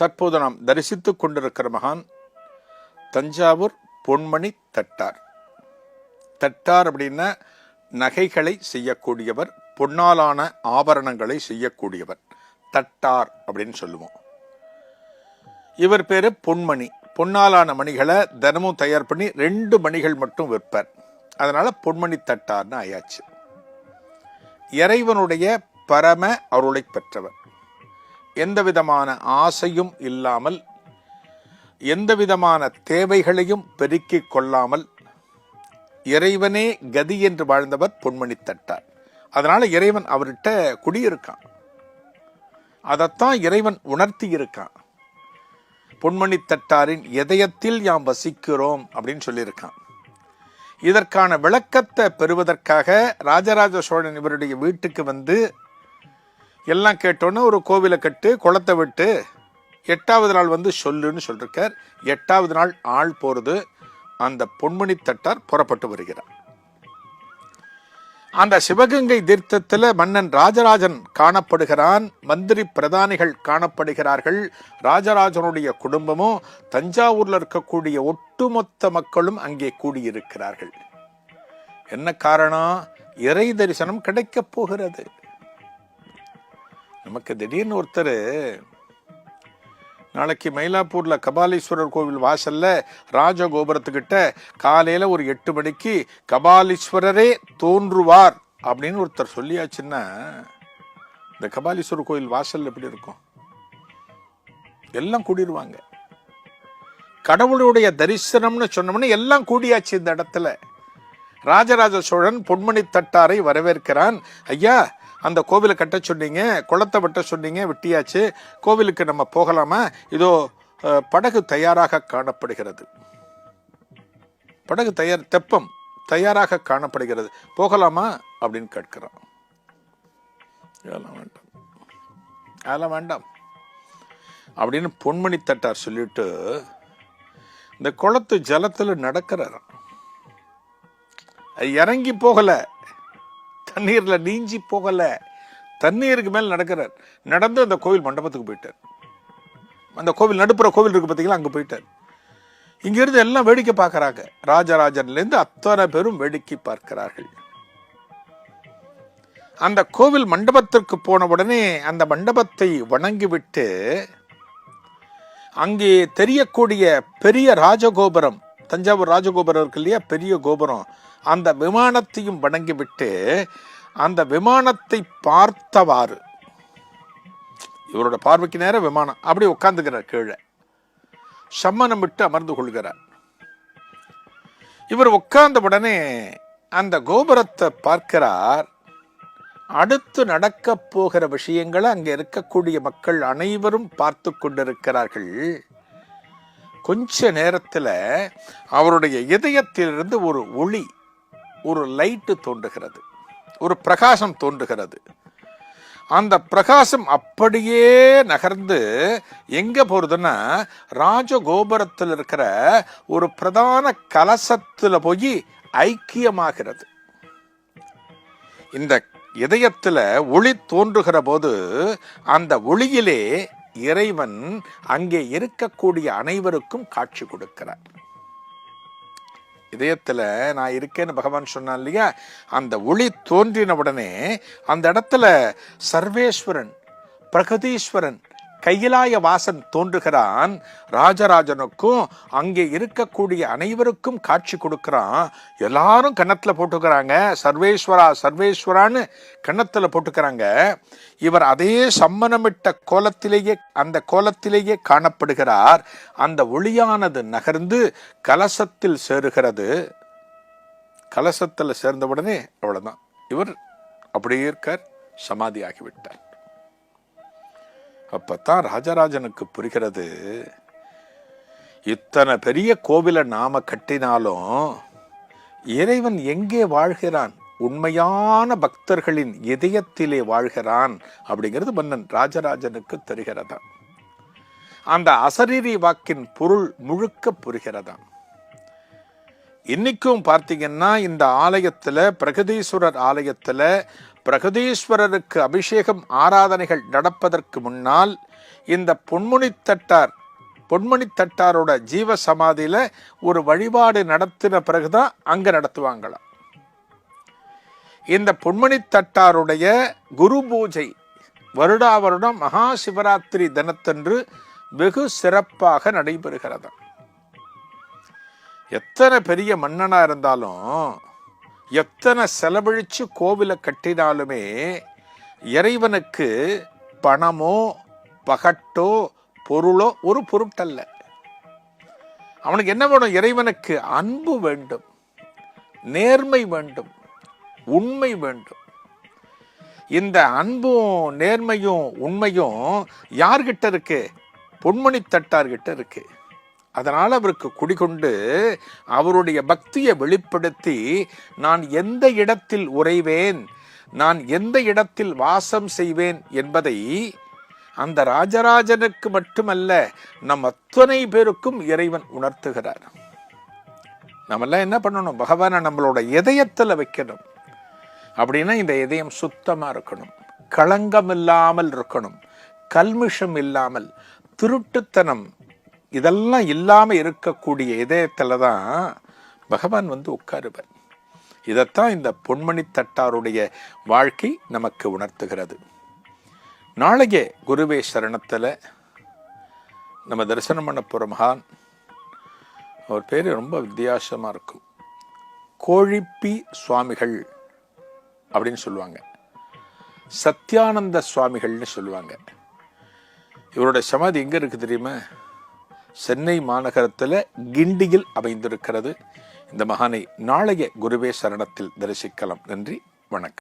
தற்போது நாம் தரிசித்துக் கொண்டிருக்கிற மகான் தஞ்சாவூர் பொன்மணி தட்டார். தட்டார் அப்படின்னா நகைகளை செய்யக்கூடியவர் பொன்னாலான ஆபரணங்களை செய்யக்கூடியவர். தட்டார் அப்படின்னு சொல்லுவோம். இவர் பேரு பொன்மணி. பொன்னாலான மணிகளை தினமும் தயார் பண்ணி ரெண்டு மணிகள் மட்டும் விற்பர். அதனால பொன்மணி தட்டார்னு ஆயாச்சு. இறைவனுடைய பரம அருளை பெற்றவர். எந்த விதமான ஆசையும் இல்லாமல் எந்த விதமான தேவைகளையும் பெருக்கிக் கொள்ளாமல் இறைவனே கதி என்று வாழ்ந்தவர் பொன்மணி தட்டார். அதனால இறைவன் அவர்கிட்ட குடியிருக்கான். அதைத்தான் இறைவன் உணர்த்தி இருக்கான் பொன்மணி தட்டாரின் இதயத்தில் யாம் வசிக்கிறோம் அப்படின்னு சொல்லியிருக்கான். இதற்கான விளக்கத்தை பெறுவதற்காக ராஜராஜ சோழன் இவருடைய வீட்டுக்கு வந்து எல்லாம் கேட்டோன்னு ஒரு கோவிலை கட்டு குளத்தை விட்டு எட்டாவது நாள் வந்து சொல்லுன்னு சொல்லியிருக்கார் எட்டாவது நாள் ஆள் போகிறது அந்த பொன்மணி தட்டார் புறப்பட்டு வருகிறார். அந்த சிவகங்கை தீர்த்தத்தில் மன்னன் ராஜராஜன் காணப்படுகிறான் மந்திரி பிரதானிகள் காணப்படுகிறார்கள். ராஜராஜனுடைய குடும்பமும் தஞ்சாவூரில் இருக்கக்கூடிய ஒட்டுமொத்த மக்களும் அங்கே கூடியிருக்கிறார்கள். என்ன காரணம்? இறை தரிசனம் கிடைக்கப் போகிறது. நமக்கு திடீர்னு ஒருத்தர் நாளைக்கு மயிலாப்பூரில் கபாலீஸ்வரர் கோவில் வாசலில் ராஜகோபுரத்துக்கிட்ட காலையில் ஒரு எட்டு மணிக்கு கபாலீஸ்வரரே தோன்றுவார் அப்படின்னு ஒருத்தர் சொல்லியாச்சுன்னா இந்த கபாலீஸ்வரர் கோவில் வாசல் எப்படி இருக்கும்? எல்லாம் கூடிடுவாங்க கடவுளுடைய தரிசனம்னு சொன்னோம்னா எல்லாம் கூடியாச்சு இந்த இடத்துல. ராஜராஜ சோழன் பொன்மணி தட்டாரை வரவேற்கிறான். ஐயா அந்த கோவிலை கட்ட சொன்னீங்க குளத்தை வெட்ட சொன்னீங்க வெட்டியாச்சு. கோவிலுக்கு நம்ம போகலாமா? இதோ படகு தயாராக காணப்படுகிறது. படகு தயார் தெப்பம் தயாராக காணப்படுகிறது. போகலாமா? அப்படின்னு கேட்கிறான் அதெல்லாம் வேண்டாம். அதெல்லாம் வேண்டாம். அப்படின்னு பொன்மணி தட்டார் சொல்லிட்டு இந்த குளத்து ஜலத்தில் நடக்கிறாராம். இறங்கி போகலை. தண்ணீர்ல நீஞ்சி போகல. தண்ணீருக்கு மேல் நடக்கிறார். நடந்து அந்த கோவில் மண்டபத்துக்கு போயிட்டார். அந்த கோவில் நடுப்புற கோவில் இருக்கு பார்த்தீங்களா அங்க போயிட்டார். இங்கிருந்து எல்லாம் வேடிக்கை பார்க்கறாங்க. ராஜராஜன்ல இருந்து அத்தனை பேரும் வேடிக்கை பார்க்கிறார்கள். அந்த கோவில் மண்டபத்திற்கு போன உடனே அந்த மண்டபத்தை வணங்கிவிட்டு அங்கே தெரியக்கூடிய பெரிய ராஜகோபுரம் தஞ்சாவூர் ராஜகோபுரம் இருக்கு இல்லையா? பெரிய கோபுரம். அந்த விமானத்தையும் வணங்கிவிட்டு அந்த விமானத்தை பார்த்தவாறு. இவரோட பார்வைக்கு நேரம் விமானம். அப்படி உட்காந்துக்கிறார் கீழே. சம்மனம் விட்டு அமர்ந்து கொள்கிறார். இவர் உட்கார்ந்த உடனே அந்த கோபுரத்தை பார்க்கிறார். அடுத்து நடக்க போகிற விஷயங்களை அங்கே இருக்கக்கூடிய மக்கள் அனைவரும் பார்த்து கொண்டிருக்கிறார்கள். கொஞ்ச நேரத்தில் அவருடைய இதயத்திலிருந்து ஒரு ஒளி ஒரு லைட்டு தோன்றுகிறது. ஒரு பிரகாசம் தோன்றுகிறது. அந்த பிரகாசம் அப்படியே நகர்ந்து எங்கே போகிறதுன்னா ராஜகோபுரத்தில் இருக்கிற ஒரு பிரதான கலசத்தில் போய் ஐக்கியமாகிறது. இந்த இதயத்தில் ஒளி தோன்றுகிற போது அந்த ஒளியிலே இறைவன் அங்கே இருக்கக்கூடிய அனைவருக்கும் காட்சி கொடுக்கிறார். இதயத்துல நான் இருக்கேன்னு பகவான் சொன்னான் இல்லையா? அந்த ஒளி தோன்றின உடனே அந்த இடத்துல சர்வேஸ்வரன் பிரகதீஸ்வரன் கையிலாய வாசன் தோன்றுகிறான். ராஜராஜனுக்கும் அங்கே இருக்கக்கூடிய அனைவருக்கும் காட்சி கொடுக்கிறான். எல்லாரும் கன்னத்தில் போட்டுக்கிறாங்க. சர்வேஸ்வரா சர்வேஸ்வரான்னு கன்னத்தில் போட்டுக்கிறாங்க. இவர் அதே சம்மனமிட்ட கோலத்திலேயே அந்த கோலத்திலேயே காணப்படுகிறார். அந்த ஒளியானது நகர்ந்து கலசத்தில் சேருகிறது. கலசத்தில் சேர்ந்தவுடனே அவ்வளோதான் இவர் அப்படியே இருக்கார். சமாதி ஆகிவிட்டார் அப்பத்தான் ராஜராஜனுக்கு புரிகிறது. இத்தனை பெரிய கோவிலை நாம கட்டினாலும் இறைவன் எங்கே வாழ்கிறான்? உண்மையான பக்தர்களின் இதயத்திலே வாழ்கிறான் அப்படிங்கிறது மன்னன் ராஜராஜனுக்கு தெரிகிறதா அந்த அசரீரி வாக்கின் பொருள் முழுக்க புரிகிறதாம். இன்னைக்கும் பார்த்தீங்கன்னா இந்த ஆலயத்தில் பிரகதீஸ்வரர் ஆலயத்தில் பிரகதீஸ்வரருக்கு அபிஷேகம் ஆராதனைகள் நடப்பதற்கு முன்னால் இந்த பொன்முனித்தட்டார் பொன்மணித்தட்டாரோட ஜீவ சமாதியில் ஒரு வழிபாடு நடத்தின பிறகுதான் அங்கே நடத்துவாங்களாம் இந்த பொன்மணி தட்டாருடைய குரு பூஜை வருடா வருடம் மகா சிவராத்திரி தினத்தன்று வெகு சிறப்பாக நடைபெறுகிறது. எத்தனை பெரிய மன்னனாக இருந்தாலும் எத்தனை செலவழித்து கோவிலை கட்டினாலுமே இறைவனுக்கு பணமோ பகட்டோ பொருளோ ஒரு பொருட்டல்ல. அவனுக்கு என்ன வேணும்? இறைவனுக்கு அன்பு வேண்டும் நேர்மை வேண்டும் உண்மை வேண்டும். இந்த அன்பும் நேர்மையும் உண்மையும் யார்கிட்ட இருக்கு? பொன்மணி தட்டார்கிட்ட இருக்கு. அதனால் அவருக்கு குடிகொண்டு அவருடைய பக்தியை வெளிப்படுத்தி நான் எந்த இடத்தில் உறைவேன்? நான் எந்த இடத்தில் வாசம் செய்வேன்? என்பதை அந்த ராஜராஜனுக்கு மட்டுமல்ல நம் அத்தனை பேருக்கும் இறைவன் உணர்த்துகிறார். நம்மெல்லாம் என்ன பண்ணணும்? பகவானை நம்மளோட இதயத்தில் வைக்கணும். அப்படின்னா இந்த இதயம் சுத்தமாக இருக்கணும். களங்கம் இல்லாமல் இருக்கணும். கல்மிஷம் இல்லாமல் திருட்டுத்தனம் இதெல்லாம் இல்லாமல் இருக்கக்கூடிய இதயத்தில் தான் பகவான் வந்து உட்காருவர். இதைத்தான் இந்த பொன்மணி தட்டாருடைய வாழ்க்கை நமக்கு உணர்த்துகிறது. நாளைய குருவே சரணத்தில் நம்ம தரிசனம் பண்ண போகிற மகான் அவர் பேர் ரொம்ப வித்தியாசமாக இருக்கும் கோழிப்பி சுவாமிகள் அப்படின்னு சொல்லுவாங்க. சத்யானந்த சுவாமிகள்னு சொல்லுவாங்க. இவரோட சமாதி எங்கே இருக்குது தெரியுமா? சென்னை மாநகரத்தில் கிண்டியில் அமைந்திருக்கிறது. இந்த மகானை நாளைய குருவே சரணத்தில் தரிசிக்கலாம். நன்றி வணக்கம்.